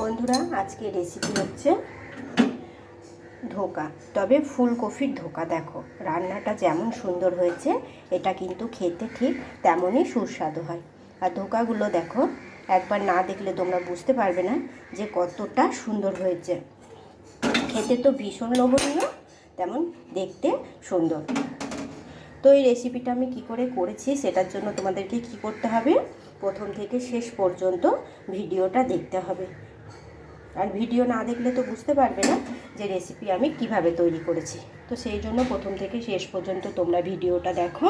বন্ধুরা, আজকে রেসিপি হচ্ছে ধোকা। তবে ফুলকপির ধোকা, দেখো, রান্নাটা যেমন সুন্দর হয়েছে, এটা কিন্তু খেতে ঠিক তেমনই সুস্বাদু হয়। আর ধোকাগুলো দেখো, একবার না দেখলে তোমরা বুঝতে পারবে না যে কতটা সুন্দর হয়েছে। খেতে তো ভীষণ লোভনীয়, তেমন দেখতে সুন্দর। তো এই রেসিপিটা আমি কি করে করেছি, সেটার জন্য তোমাদেরকে কি করতে হবে? প্রথম থেকে শেষ পর্যন্ত ভিডিওটা দেখতে হবে। আর ভিডিও না দেখলে তো বুঝতে পারবে না যে রেসিপি আমি কীভাবে তৈরি করেছি। তো সেই জন্য প্রথম থেকে শেষ পর্যন্ত তোমরা ভিডিওটা দেখো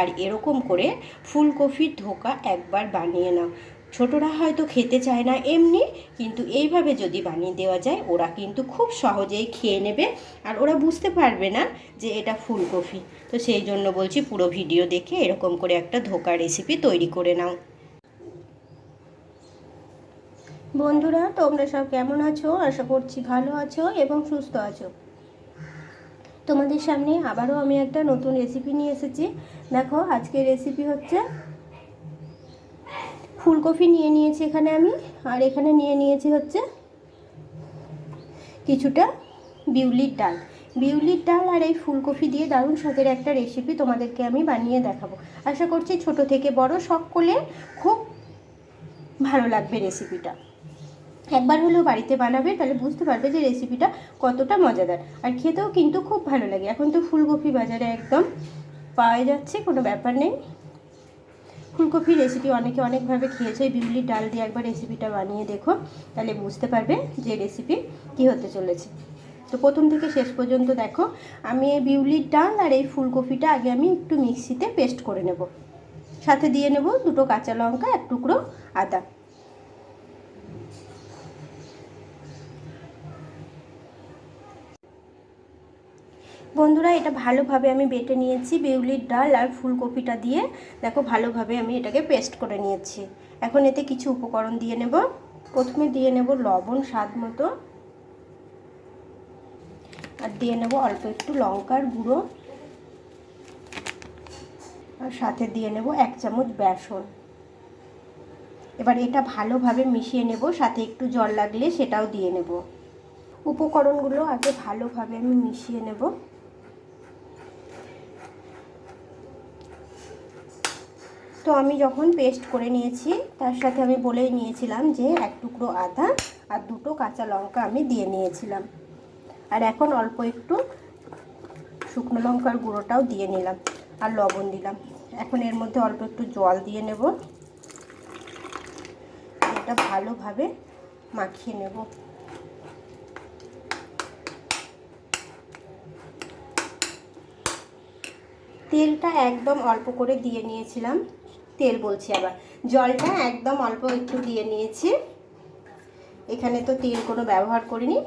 আর এরকম করে ফুলকপির ধোকা একবার বানিয়ে নাও। ছোটরা হয়তো খেতে চায় না এমনি, কিন্তু এইভাবে যদি বানিয়ে দেওয়া যায়, ওরা কিন্তু খুব সহজেই খেয়ে নেবে আর ওরা বুঝতে পারবে না যে এটা ফুলকপি। তো সেই জন্য বলছি পুরো ভিডিও দেখে এরকম করে একটা ধোকা রেসিপি তৈরি করে নাও। বন্ধুরা, তোমরা সব কেমন আছো? আশা করছি ভালো আছো এবং সুস্থ আছো। তোমাদের সামনে আবারও আমি একটা নতুন রেসিপি নিয়ে এসেছি। দেখো আজকে রেসিপি হচ্ছে ফুলকপি নিয়ে নিয়েছি এখানে আমি। আর এখানে নিয়ে নিয়েছি হচ্ছে কিছুটা বিউলির ডাল। বিউলির ডাল আর এই ফুলকপি দিয়ে দারুণ স্বাদের একটা রেসিপি তোমাদেরকে আমি বানিয়ে দেখাবো। আশা করছি ছোট থেকে বড় সকলে খুব ভালো লাগবে রেসিপিটা একবার হলেও বাড়িতে বানাবে, তাহলে বুঝতে পারবে যে রেসিপিটা কতটা মজাদার। আর খেতেও কিন্তু খুব ভালো লাগে। এখন তো ফুলকপি বাজারে একদম পাওয়া যাচ্ছে, কোনো ব্যাপার নেই। ফুলকপির রেসিপি অনেকে অনেকভাবে খেয়েছে। ওই বিউলির ডাল দিয়ে একবার রেসিপিটা বানিয়ে দেখো, তাহলে বুঝতে পারবে যে রেসিপি কী হতে চলেছে। তো প্রথম থেকে শেষ পর্যন্ত দেখো, আমি এই বিউলির ডাল আর এই ফুলকপিটা আগে আমি একটু মিক্সিতে পেস্ট করে নেব। সাথে দিয়ে নেব দুটো কাঁচা লঙ্কা, এক টুকরো আদা। বন্ধুরা, এটা ভালোভাবে আমি বেটে নিয়েছি বেউলির ডাল আর ফুলকপিটা দিয়ে। দেখো, ভালোভাবে আমি এটাকে পেস্ট করে নিয়েছি। এখন এতে কিছু উপকরণ দিয়ে নেব। প্রথমে দিয়ে নেব লবণ স্বাদ মতো। আর দিয়ে নেব অল্প একটু লঙ্কার গুঁড়ো। আর সাথে দিয়ে নেব এক চামচ বেসন। এবার এটা ভালোভাবে মিশিয়ে নেব, সাথে একটু জল লাগলে সেটাও দিয়ে নেব। উপকরণগুলো আগে ভালোভাবে আমি মিশিয়ে নেব। তো আমি যখন পেস্ট করে নিয়েছি, তার সাথে আমি বলেই নিয়েছিলাম যে এক টুকরো আদা আর দুটো কাঁচা লঙ্কা আমি দিয়ে নিয়েছিলাম। আর এখন অল্প একটু শুকনো লঙ্কার গুঁড়োটাও দিয়ে নিলাম আর লবণ দিলাম। এখন এর মধ্যে অল্প একটু জল দিয়ে নেব। এটা ভালোভাবে মাখিয়ে নেব। তেলটা একদম অল্প করে দিয়ে নিয়েছিলাম। তেল বলছি আবার। জলটা একদম অল্প একটু দিয়ে নিয়েছি। এখানে তো তেল কোনো ব্যবহার করিনি।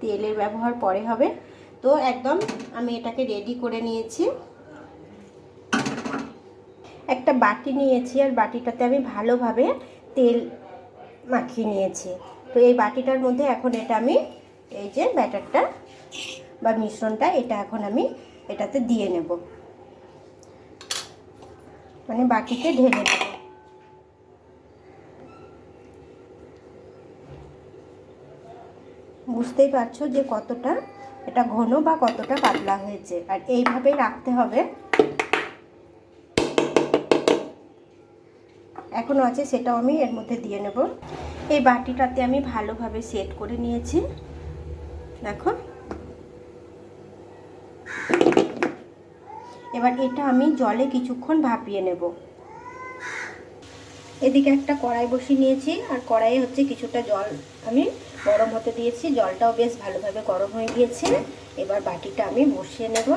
তেলের ব্যবহার পরে হবে। তো একদম আমি এটাকে রেডি করে নিয়েছি। একটা বাটি নিয়েছি আর বাটিটাতে আমি ভালোভাবে তেল মাখিয়ে নিয়েছি। তো এই বাটিটার মধ্যে এখন এটা আমি এই যে ব্যাটারটা বা মিশ্রণটা এটা এখন আমি এটাতে দিয়ে নেব। মানে বাটিতে ঢেলে দেব। বুঝতেই পারছ যে কতটা এটা ঘন বা কতটা পাতলা হয়েছে। আর এইভাবেই রাখতে হবে। এখনও আছে, সেটাও আমি এর মধ্যে দিয়ে নেব। এই বাটিটাতে আমি ভালোভাবে সেট করে নিয়েছি। দেখো। এবার এটা আমি জলে কিছুক্ষণ ভাপিয়ে নেব। এদিকে একটা কড়াই বসিয়ে নিয়েছি, আর কড়াইয়ে হচ্ছে কিছুটা জল আমি গরম হতে দিয়েছি। জলটাও বেশ ভালোভাবে গরম হয়ে গিয়েছে। এবার বাটিটা আমি বসিয়ে নেব,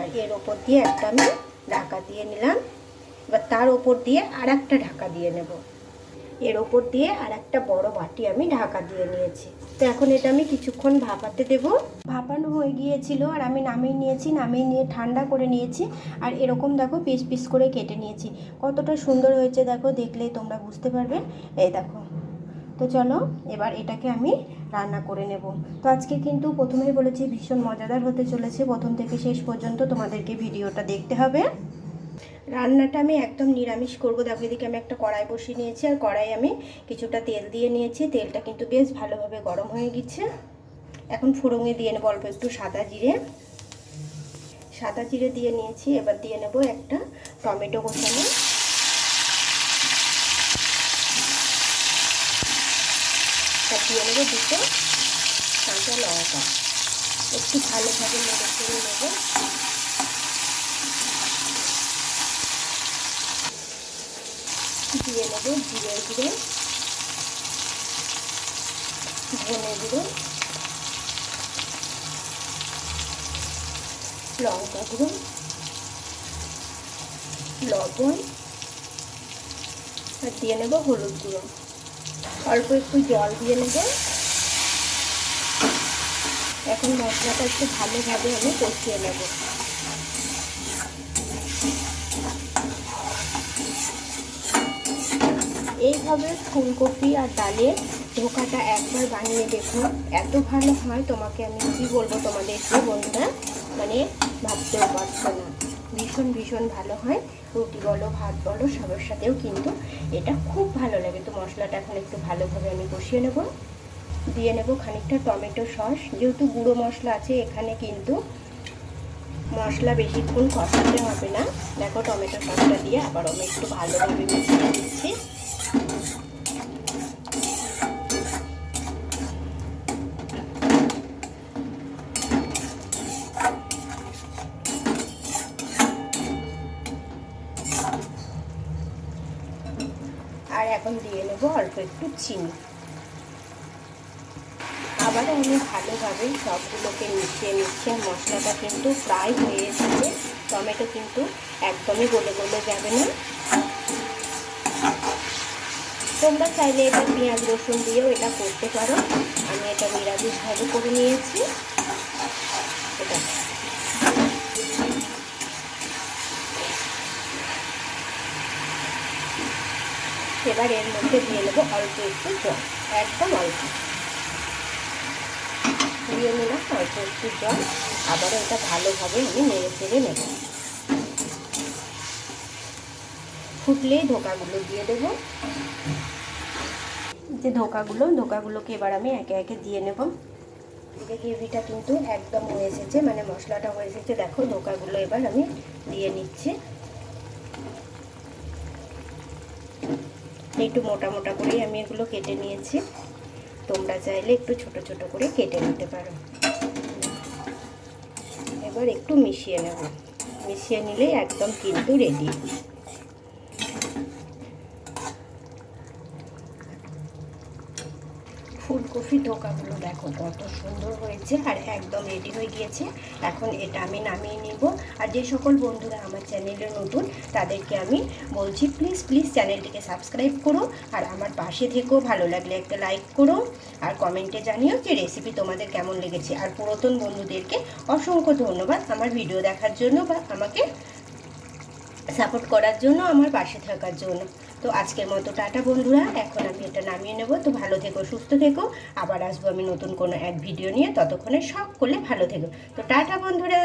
আর এর ওপর দিয়ে একটা আমি ঢাকা দিয়ে নিলাম। এবার তার ওপর দিয়ে আর একটা ঢাকা দিয়ে নেব। এর ওপর দিয়ে আর একটা বড় বাটি আমি ঢাকা দিয়ে নিয়েছি। তো এখন এটা আমি কিছুক্ষণ ভাপাতে দেব। ভাপানো হয়ে গিয়েছিল আর আমি নামিয়ে নিয়েছি, নামিয়ে নিয়ে ঠান্ডা করে নিয়েছি আর এরকম দেখো পিস পিস করে কেটে নিয়েছি। কতটা সুন্দর হয়েছে দেখো, দেখলেই তোমরা বুঝতে পারবে। এই দেখো। তো চলো, এবার এটাকে আমি রান্না করে নেব। তো আজকে কিন্তু প্রথমেই বলেছি ভীষণ মজাদার হতে চলেছে। প্রথম থেকে শেষ পর্যন্ত তোমাদেরকে ভিডিওটা দেখতে হবে। রান্নাটা আমি একদম নিরামিষ করব। দেখো এদিকে আমি একটা কড়াই বসিয়ে নিয়েছি, আর কড়াই আমি কিছুটা তেল দিয়ে নিয়েছি। তেলটা কিন্তু বেশ ভালোভাবে গরম হয়ে গেছে। এখন ফোড়ঙে দিয়ে নেব অল্প একটু সাদা জিরে। সাদা জিরে দিয়ে নিয়েছি, এবার দিয়ে নেব একটা টমেটো আর দিয়ে নেব দুটো কাঁচা লঙ্কা। একটু ভালোভাবে নেড়ে করে নেব। দিয়ে নেব জিরে গুঁড়ো ধনে গুঁড়ো। লঙ্কা গুঁড়ো। লবণ। আর দিয়ে নেব হলুদ গুঁড়ো। অল্প একটু জল দিয়ে নেব। এখন মশলাটা একটু ভালোভাবে আমি কষিয়ে নেব। এইভাবে ফুলকপি আর ডালের ধোকাটা একবার বানিয়ে দেখো এত ভালো হয় তোমাকে আমি কী বলব তোমাদের তোমাদেরকে বন্ধুরা? মানে ভাবতেও পারছ না। ভীষণ ভীষণ ভালো হয়। রুটি বলো, ভাত বলো, সবার সাথেও কিন্তু এটা খুব ভালো লাগে। তো মশলাটা এখন একটু ভালোভাবে আমি কষিয়ে নেব। দিয়ে নেব খানিকটা টমেটো সস। যেহেতু গুঁড়ো মশলা আছে, এখানে কিন্তু মশলা বেশিক্ষণ কষাতে হবে না। দেখো টমেটো সসটা দিয়ে আবার আমি একটু ভালোভাবে মিশিয়ে দিচ্ছি আর দিয়ে অল্প একটু চিনি। আবার আমি ভালোভাবে সবগুলোকে মিশিয়ে আর মশলাটা কিন্তু প্রায় হয়ে এসেছে টমেটো কিন্তু একদমই গলে গলে যাবে না। তোমরা চাইলে এটা পেঁয়াজ, রসুন দিয়েও এটা করতে পারো। আমি এটা নিরামিষভাবে করে নিয়েছি। এটা। এবার এর মধ্যে দিয়ে নেব অল্প একটু জল, একদম অল্প। দিয়ে নিলাম অল্প একটু জল, আবারও এটা ভালোভাবে আমি নেড়ে চেড়ে নেব। ফুটলেই ধোকাগুলো দিয়ে দেবো। যে ধোকাগুলো ধোকাগুলোকে এবার আমি একে একে দিয়ে নেব। এদিকে গ্রেভিটা কিন্তু একদম হয়ে এসেছে মানে মশলাটা হয়ে এসেছে। দেখো ধোকাগুলো এবার আমি দিয়ে নিচ্ছি। একটু মোটা মোটা করেই আমি এগুলো কেটে নিয়েছি। তোমরা চাইলে একটু ছোট ছোট করে কেটে নিতে পারো। এবার একটু মিশিয়ে নেব। মিশিয়ে নিলে একদম কিন্তু রেডি ফুলকপি ধোকাগুলো দেখো, কত সুন্দর হয়েছে আর একদম রেডি হয়ে গিয়েছে। এখন এটা আমি নামিয়ে নিব। আর যে সকল বন্ধুরা আমার চ্যানেলে নতুন, তাদেরকে আমি বলছি প্লিজ প্লিজ চ্যানেলটিকে সাবস্ক্রাইব করো। আর আমার পাশে থেকেও ভালো লাগলে একটা লাইক করো। আর কমেন্টে জানিও যে রেসিপি তোমাদের কেমন লেগেছে। আর পুরাতন বন্ধুদেরকে অসংখ্য ধন্যবাদ আমার ভিডিও দেখার জন্য বা আমাকে সাপোর্ট করার জন্য, আমার পাশে থাকার জন্য। তো আজকের মতো টাটা বন্ধুরা, এখন আমি এটা নামিয়ে নেব। তো ভালো থেকো, সুস্থ থেকো। আবার আসব আমি নতুন কোনো এক ভিডিও নিয়ে। ততক্ষণে সব করলে ভালো থেকো। তো টাটা বন্ধুরা!